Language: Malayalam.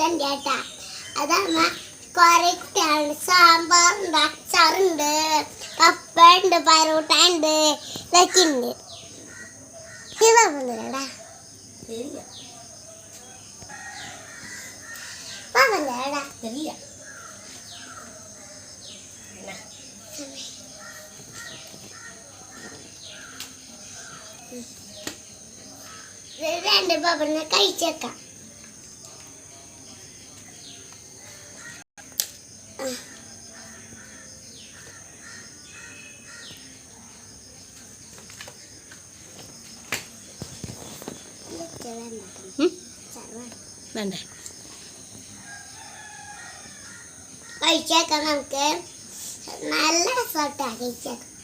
ചാനലുണ്ട് കേട്ടാ അതമ്മ കുറച്ചാണ് സാമ്പാറുണ്ട് അച്ചാറുണ്ട് കപ്പുണ്ട് പരോട്ട ഉണ്ട് ഇതൊക്കെ ഉണ്ട്. ഇത് വന്നില്ലടാ വന്നില്ലടാ ഇല്ല രണ്ട് പപ്പനെ കഴിച്ചേക്കാം. വേണ്ടേ കഴിച്ചേക്കാം നമുക്ക് നല്ല രസമായിട്ടാ കഴിച്ചേക്കാം ഉം.